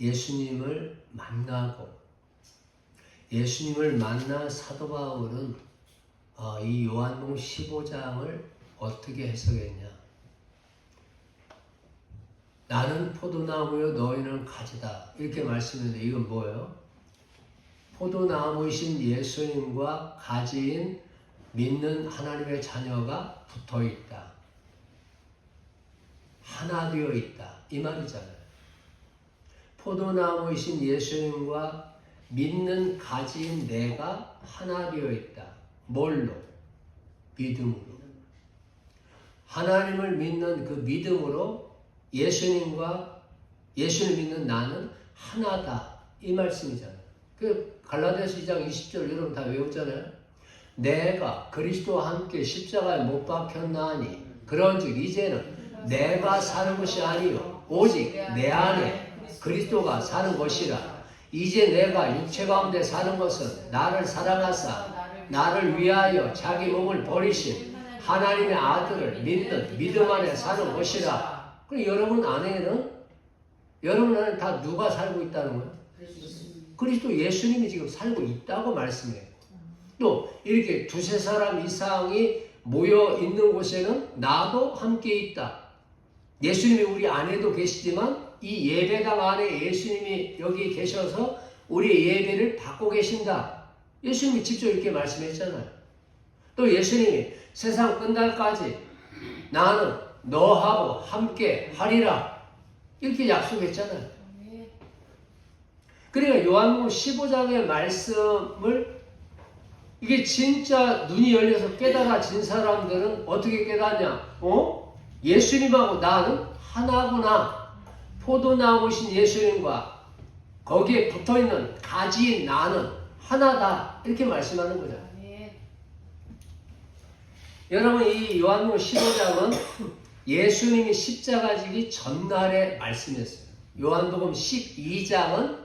예수님을 만나고 예수님을 만난 사도 바울은 어, 이 요한복음 15장을 어떻게 해석했냐? 나는 포도나무요 너희는 가지다 이렇게 말씀했는데 이건 뭐예요? 포도나무이신 예수님과 가지인 믿는 하나님의 자녀가 붙어 있다. 하나 되어 있다. 이 말이잖아요. 포도나무이신 예수님과 믿는 가지인 내가 하나 되어 있다. 뭘로? 믿음으로. 하나님을 믿는 그 믿음으로 예수님과 예수를 믿는 나는 하나다. 이 말씀이잖아요. 그 갈라디아서 2장 20절 여러분 다 외웠잖아요. 내가 그리스도와 함께 십자가에 못 박혔나니 그런즉 이제는 내가 사는 것이 아니요 오직 내 안에 그리스도가 사는 것이라 이제 내가 육체 가운데 사는 것은 나를 사랑하사 나를 위하여 자기 몸을 버리신 하나님의 아들을 믿는 믿음 안에 사는 것이라 그럼 여러분 안에는 여러분 안에 다 누가 살고 있다는 거예요? 그리스도 예수님이 지금 살고 있다고 말씀해요. 또 이렇게 두세 사람 이상이 모여 있는 곳에는 나도 함께 있다. 예수님이 우리 안에도 계시지만 이 예배당 안에 예수님이 여기 계셔서 우리의 예배를 받고 계신다. 예수님이 직접 이렇게 말씀했잖아요. 또 예수님이 세상 끝날까지 나는 너하고 함께 하리라. 이렇게 약속했잖아요. 그러니까 요한복음 15장의 말씀을 이게 진짜 눈이 열려서 깨달아진 사람들은 어떻게 깨닫냐? 어? 예수님하고 나는 하나구나. 포도나무신 예수님과 거기에 붙어 있는 가지인 나는 하나다. 이렇게 말씀하는 거죠. 여러분 이 요한복음 15장은 예수님이 십자가 지기 전날에 말씀했어요. 요한복음 12장은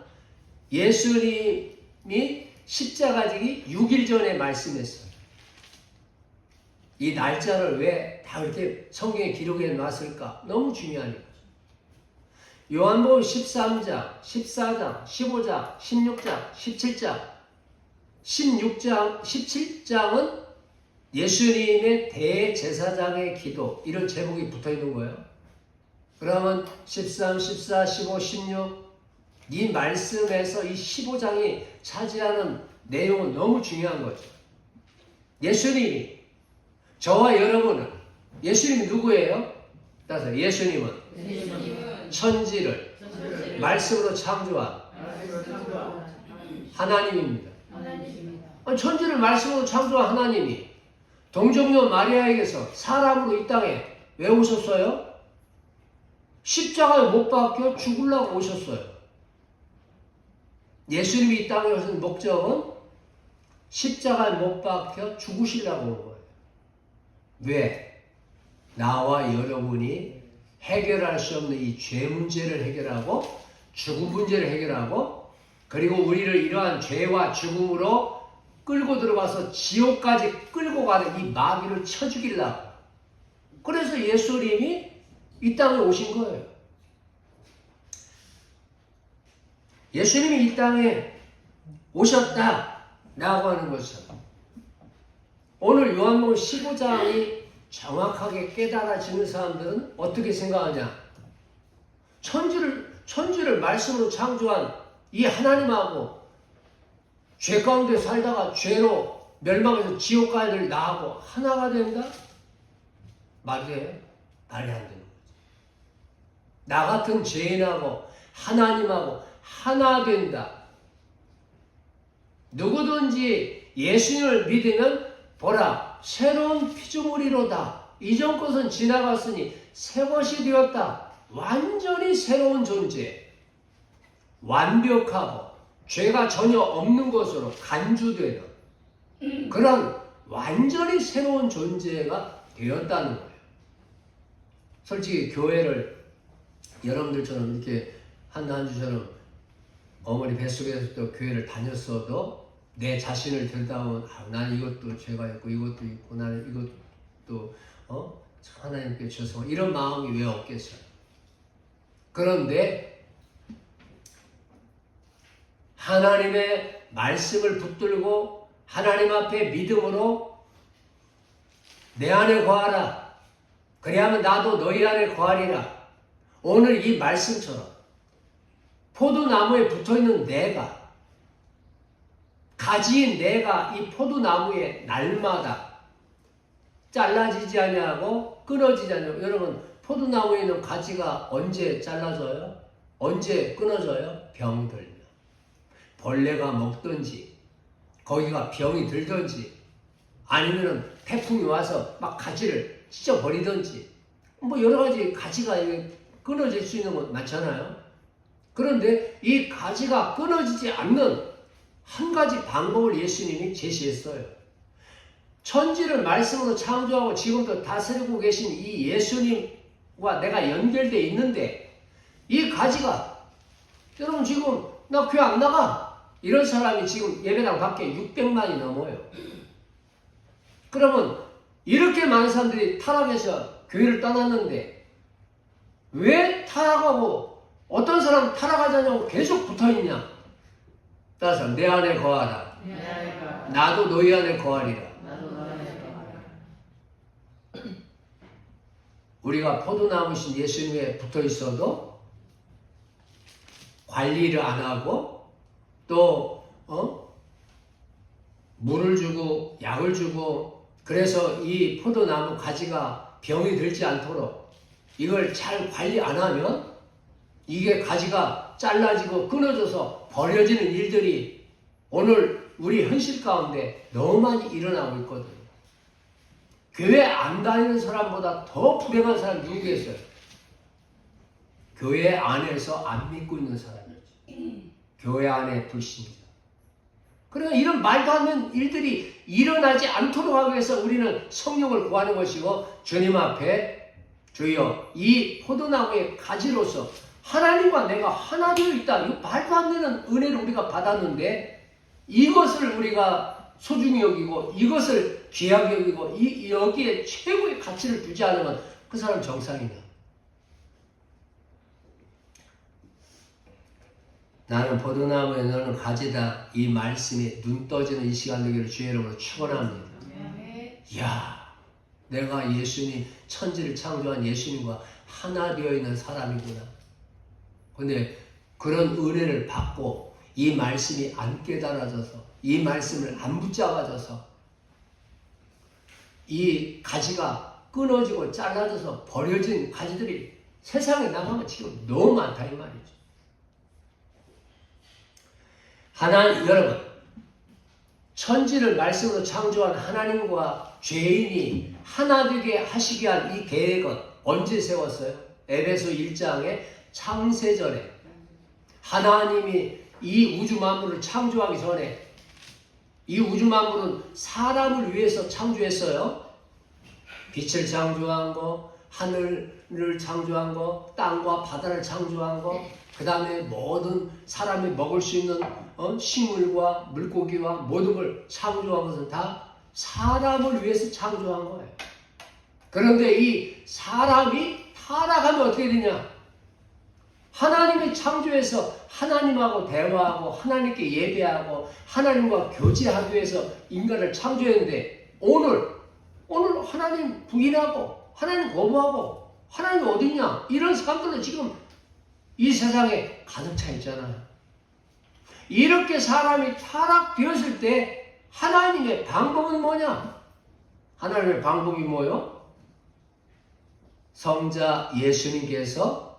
예수님이 십자가 지기 6일 전에 말씀했어요. 이 날짜를 왜 다 이렇게 성경에 기록해 놨을까? 너무 중요하니까. 요한복음 13장, 14장, 15장, 16장, 17장, 16장, 17장은 예수님의 대제사장의 기도 이런 제목이 붙어 있는 거예요. 그러면 13, 14, 15, 16 이 말씀에서 이 15장이 차지하는 내용은 너무 중요한 거죠. 예수님이 저와 여러분은 예수님이 누구예요? 따라서 예수님은 천지를 말씀으로 창조한 하나님입니다. 천지를 말씀으로 창조한 하나님이 동정녀 마리아에게서 사람으로 이 땅에 왜 오셨어요? 십자가에 못 박혀 죽으려고 오셨어요. 예수님이 이 땅에 오신 목적은 십자가에 못 박혀 죽으시려고 온 거예요. 왜? 나와 여러분이 해결할 수 없는 이 죄 문제를 해결하고 죽음 문제를 해결하고 그리고 우리를 이러한 죄와 죽음으로 끌고 들어가서 지옥까지 끌고 가는 이 마귀를 쳐 죽이려고. 그래서 예수님이 이 땅에 오신 거예요. 예수님이 이 땅에 오셨다라고 하는 것은 오늘 요한복음 15장이 정확하게 깨달아지는 사람들은 어떻게 생각하냐? 천지를 천지를 말씀으로 창조한 이 하나님하고 죄 가운데 살다가 죄로 멸망해서 지옥 가야 될 나하고 하나가 된다? 말이 돼? 말이 안 되는 거지. 나 같은 죄인하고 하나님하고 하나 된다. 누구든지 예수님을 믿으면 보라 새로운 피조물이로다. 이전 것은 지나갔으니 새 것이 되었다. 완전히 새로운 존재. 완벽하고 죄가 전혀 없는 것으로 간주되는 그런 완전히 새로운 존재가 되었다는 거예요. 솔직히 교회를 여러분들처럼 이렇게 한한 주처럼 어머니 뱃속에서 또 교회를 다녔어도 내 자신을 들다보면 아, 난 이것도 죄가 있고 이것도 있고 나는 이것도 어? 하나님께 죄송 이런 마음이 왜 없겠어요? 그런데 하나님의 말씀을 붙들고 하나님 앞에 믿음으로 내 안에 거하라. 그래야면 나도 너희 안에 거하리라. 오늘 이 말씀처럼 포도나무에 붙어 있는 내가 가지인 내가 이 포도나무에 날마다 잘라지지 않냐고 끊어지지 않냐고 여러분 포도나무에 있는 가지가 언제 잘라져요? 언제 끊어져요? 병 들면 벌레가 먹든지 거기가 병이 들든지 아니면은 태풍이 와서 막 가지를 찢어버리든지 뭐 여러 가지 가지가 끊어질 수 있는 건 많잖아요. 그런데 이 가지가 끊어지지 않는 한 가지 방법을 예수님이 제시했어요. 천지를 말씀으로 창조하고 지금도 다스리고 계신 이 예수님과 내가 연결되어 있는데 이 가지가 여러분 지금 나 교회 안 나가 이런 사람이 지금 예배당 밖에 600만이 넘어요. 그러면 이렇게 많은 사람들이 타락해서 교회를 떠났는데 왜 타락하고 어떤 사람은 타락하지 않냐고 계속 붙어 있냐? 따라서 내 안에 거하라. 나도 너희 안에 거하리라. 우리가 포도나무신 예수님에 붙어 있어도 관리를 안 하고 또 어? 물을 주고 약을 주고 그래서 이 포도나무 가지가 병이 들지 않도록 이걸 잘 관리 안 하면 이게 가지가 잘라지고 끊어져서 버려지는 일들이 오늘 우리 현실 가운데 너무 많이 일어나고 있거든요. 교회 안 다니는 사람보다 더 불행한 사람 누구겠어요? 교회 안에서 안 믿고 있는 사람이지. 교회 안에 불신자. 그러니까 이런 말도 안 되는 일들이 일어나지 않도록 하기 위해서 우리는 성령을 구하는 것이고 주님 앞에 주여 이 포도나무의 가지로서 하나님과 내가 하나 되어 있다. 이 말도 안 되는 은혜를 우리가 받았는데 이것을 우리가 소중히 여기고 이것을 귀하게 여기고 이, 여기에 최고의 가치를 두지 않으면 그 사람 정상이냐. 나는 포도나무에 너는 가지다 이 말씀에 눈 떠지는 이 시간 되기를 주의 이름으로 축원합니다. 이야 내가 예수님 천지를 창조한 예수님과 하나 되어 있는 사람이구나. 근데 그런 은혜를 받고 이 말씀이 안 깨달아져서 이 말씀을 안 붙잡아져서 이 가지가 끊어지고 잘라져서 버려진 가지들이 세상에 나가면 지금 너무 많다 이 말이죠. 하나님 여러분 천지를 말씀으로 창조한 하나님과 죄인이 하나 되게 하시게 한이 계획은 언제 세웠어요? 에베소 1장에 창세전에 하나님이 이 우주 만물을 창조하기 전에 이 우주 만물은 사람을 위해서 창조했어요. 빛을 창조한 거, 하늘을 창조한 거, 땅과 바다를 창조한 거, 그 다음에 모든 사람이 먹을 수 있는 어? 식물과 물고기와 모든 걸 창조한 것은 다 사람을 위해서 창조한 거예요. 그런데 이 사람이 타락하면 어떻게 되냐? 하나님의 창조에서 하나님하고 대화하고 하나님께 예배하고 하나님과 교제하기 위해서 인간을 창조했는데 오늘 오늘 하나님 부인하고 하나님 거부하고 하나님 어딨냐 이런 사람들은 지금 이 세상에 가득 차 있잖아요. 이렇게 사람이 타락되었을 때 하나님의 방법은 뭐냐? 하나님의 방법이 뭐요? 성자 예수님께서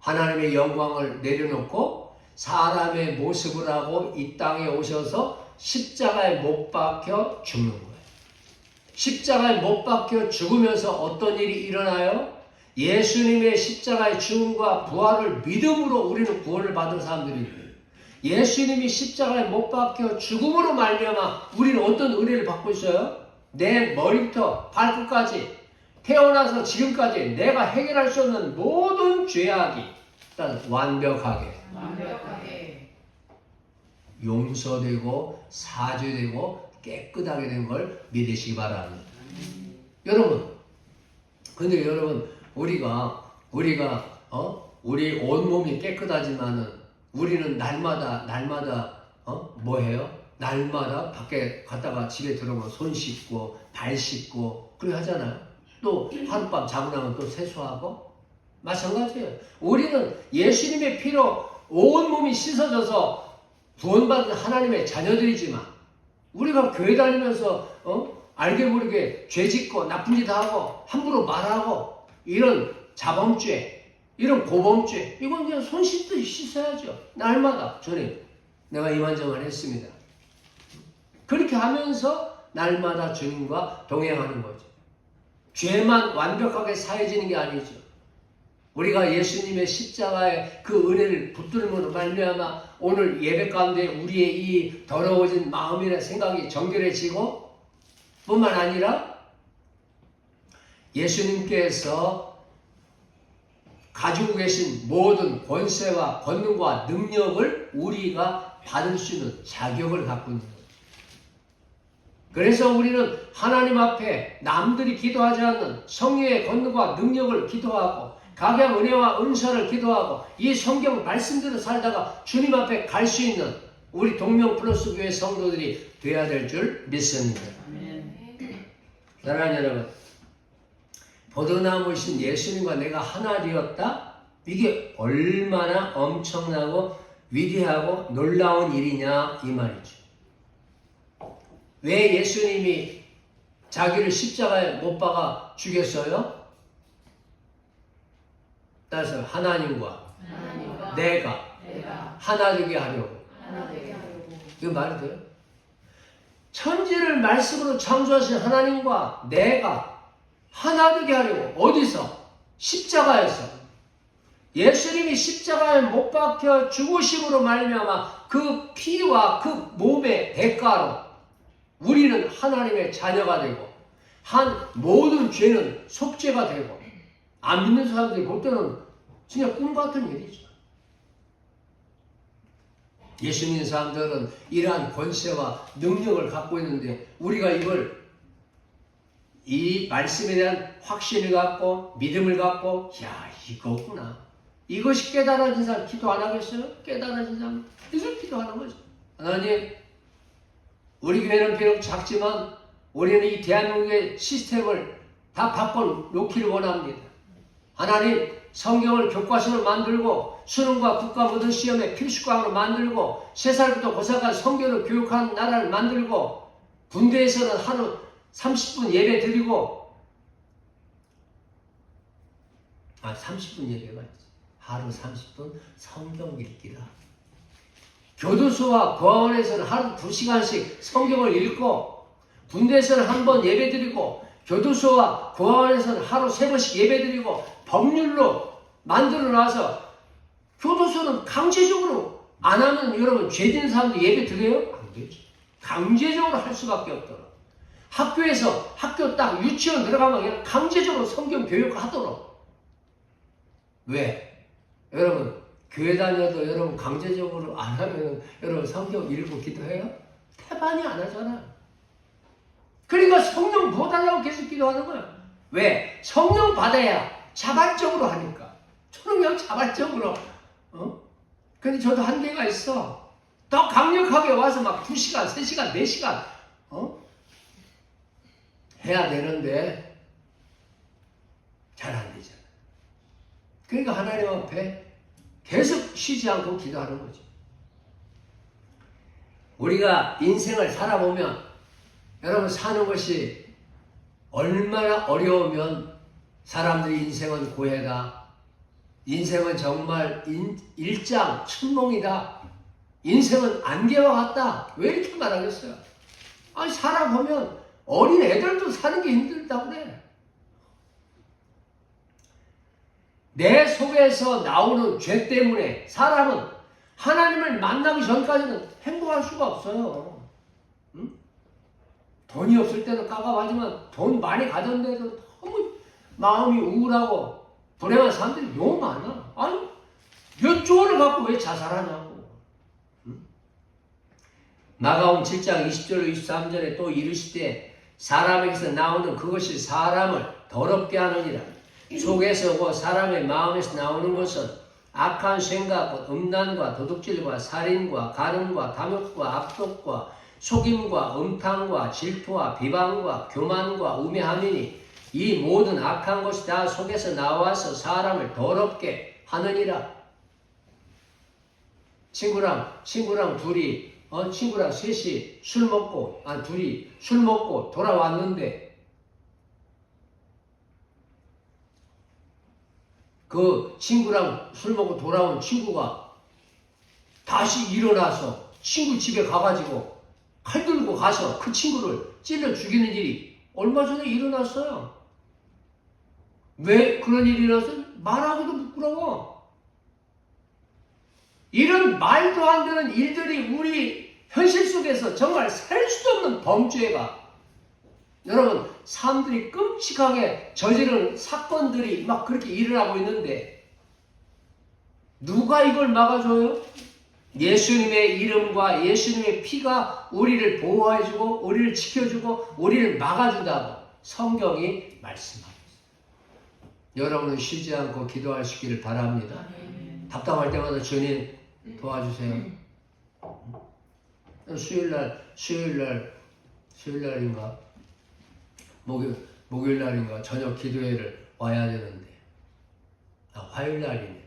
하나님의 영광을 내려놓고 사람의 모습을 하고 이 땅에 오셔서 십자가에 못 박혀 죽는 거예요. 십자가에 못 박혀 죽으면서 어떤 일이 일어나요? 예수님의 십자가의 죽음과 부활을 믿음으로 우리는 구원을 받은 사람들이 예수님이 십자가에 못 박혀 죽음으로 말미암아 우리는 어떤 은혜를 받고 있어요? 내 머리부터 발끝까지 태어나서 지금까지 내가 해결할 수 없는 모든 죄악이 일단 완벽하게 완벽하게 용서되고 사죄되고 깨끗하게 된 걸 믿으시기 바랍니다. 여러분, 근데 여러분 우리가 우리가 어 우리 온 몸이 깨끗하지만은 우리는 날마다 날마다 어? 뭐 해요? 날마다 밖에 갔다가 집에 들어오면 손 씻고 발 씻고 그래 하잖아요. 또 하룻밤 자고 나면 또 세수하고 마찬가지예요. 우리는 예수님의 피로 온 몸이 씻어져서 구원받은 하나님의 자녀들이지만 우리가 교회 다니면서 어? 알게 모르게 죄 짓고 나쁜 짓 하고 함부로 말하고 이런 자범죄 이런 고범죄 이건 그냥 손 씻듯이 씻어야죠. 날마다 전에 내가 이만저만 했습니다. 그렇게 하면서 날마다 주님과 동행하는 거죠. 죄만 완벽하게 사해지는 게 아니죠. 우리가 예수님의 십자가의 그 은혜를 붙들므로 말미암아 오늘 예배 가운데 우리의 이 더러워진 마음이나 생각이 정결해지고 뿐만 아니라 예수님께서 가지고 계신 모든 권세와 권능과 능력을 우리가 받을 수 있는 자격을 갖고 있는. 그래서 우리는 하나님 앞에 남들이 기도하지 않는 성령의 권능과 능력을 기도하고 각양 은혜와 은사를 기도하고 이 성경 말씀대로 살다가 주님 앞에 갈 수 있는 우리 동명 플러스 교회 성도들이 되어야 될 줄 믿습니다. 사랑하는 여러분, 보도나무신 예수님과 내가 하나 되었다? 이게 얼마나 엄청나고 위대하고 놀라운 일이냐 이 말이죠. 왜 예수님이 자기를 십자가에 못 박아 죽였어요? 따라서 하나님과 하나님과 내가 내가 하나 되게 하려고. 하나 되게 하려고 이거 말이 돼요? 천지를 말씀으로 창조하신 하나님과 내가 하나 되게 하려고 어디서? 십자가에서 예수님이 십자가에 못 박혀 죽으심으로 말미암아 그 피와 그 몸의 대가로 우리는 하나님의 자녀가 되고 한 모든 죄는 속죄가 되고 안 믿는 사람들이 볼 때는 진짜 꿈 같은 일이죠. 예수 믿는 사람들은 이러한 권세와 능력을 갖고 있는데 우리가 이걸 이 말씀에 대한 확신을 갖고 믿음을 갖고 야 이거구나 이것이 깨달아진 사람 기도 안 하겠어요? 깨달아진 사람 이걸 기도하는 거죠 하나님 우리 교회는 비록 작지만 우리는 이 대한민국의 시스템을 다 바꿔놓기를 원합니다. 하나님 성경을 교과서로 만들고 수능과 국가 모든 시험에 필수과목으로 만들고 세 살부터 고사까지 성경을 교육하는 나라를 만들고 군대에서는 하루 30분 예배 드리고 아 30분 예배가 있지. 하루 30분 성경 읽기라 교도소와 고아원에서는 하루 2시간씩 성경을 읽고 군대에서는 한 번 예배 드리고 교도소와 고아원에서는 하루 세 번씩 예배 드리고 법률로 만들어 놔서 교도소는 강제적으로 안 하면 여러분 죄진 사람들 예배 드려요? 안 되죠. 강제적으로 할 수밖에 없도록. 학교에서 학교 딱 유치원 들어가면 그냥 강제적으로 성경 교육하도록. 왜? 여러분 교회 다녀도 여러분 강제적으로 안 하면 여러분 성경 읽고 기도해요? 태반이 안 하잖아요. 그러니까 성령 부어달라고 계속 기도하는 거야. 왜? 성령 받아야 자발적으로 하니까. 저는 그냥 자발적으로, 어? 근데 저도 한계가 있어. 더 강력하게 와서 막 2시간, 3시간, 4시간, 어? 해야 되는데, 잘 안 되잖아. 그러니까 하나님 앞에 계속 쉬지 않고 기도하는 거지. 우리가 인생을 살아보면, 여러분 사는 것이 얼마나 어려우면 사람들이 인생은 고해다. 인생은 정말 인, 일장 춘몽이다. 인생은 안개와 같다. 왜 이렇게 말하겠어요? 아니 살아보면 어린 애들도 사는 게 힘들다고 그래. 내 속에서 나오는 죄 때문에 사람은 하나님을 만나기 전까지는 행복할 수가 없어요. 응? 돈이 없을 때는 깝깝하지만 돈 많이 가졌는데도 너무 마음이 우울하고 불행한 사람들이 너무 많아. 아니, 몇 조를 갖고 왜 자살하냐고. 응? 마가음 7장 20절 23절에 또 이르시되 사람에게서 나오는 그것이 사람을 더럽게 하느니라. 속에서 고 사람의 마음에서 나오는 것은 악한 생각, 음란과 도둑질과 살인과 가늠과 탐욕과 악독과 속임과 음탕과 질투와 비방과 교만과 우매함이니 이 모든 악한 것이 다 속에서 나와서 사람을 더럽게 하느니라. 친구랑 친구랑 둘이 어 친구랑 셋이 술 먹고 아 둘이 술 먹고 돌아왔는데 그 친구랑 술 먹고 돌아온 친구가 다시 일어나서 친구 집에 가가지고 칼 들고 가서 그 친구를 찔러 죽이는 일이 얼마 전에 일어났어요. 왜 그런 일이 일어났어? 말하고도 부끄러워. 이런 말도 안 되는 일들이 우리 현실 속에서 정말 살 수도 없는 범죄가 여러분 사람들이 끔찍하게 저지른 사건들이 막 그렇게 일어나고 있는데 누가 이걸 막아줘요? 예수님의 이름과 예수님의 피가 우리를 보호해주고 우리를 지켜주고 우리를 막아준다고 성경이 말씀합니다. 여러분은 쉬지 않고 있기를 바랍니다. 답답할 때마다 주님 도와주세요. 수요일날 수요일날 수요일날인가 목요일 목요일 날인가 저녁 기도회를 와야 되는데 아 화요일 날이네.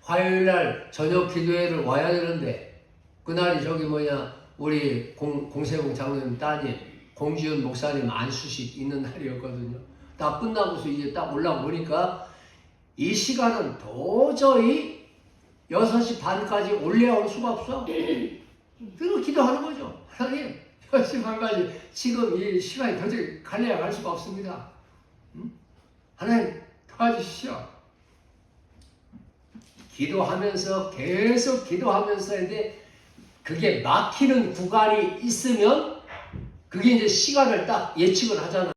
화요일 날 저녁 기도회를 와야 되는데 그날이 저기 뭐냐 우리 공, 공세봉 장로님 따님 공지훈 목사님 안수식 있는 날이었거든요. 다 끝나고서 이제 딱 올라오니까 이 시간은 도저히 6시 반까지 올라올 수가 없어. 그리고 기도하는 거죠. 하나님, 6시 반까지 지금 이 시간이 도저히 갈래야 갈 수가 없습니다. 음? 하나님, 도와주시오. 기도하면서 계속 기도하면서 했는데 그게 막히는 구간이 있으면 그게 이제 시간을 딱 예측을 하잖아.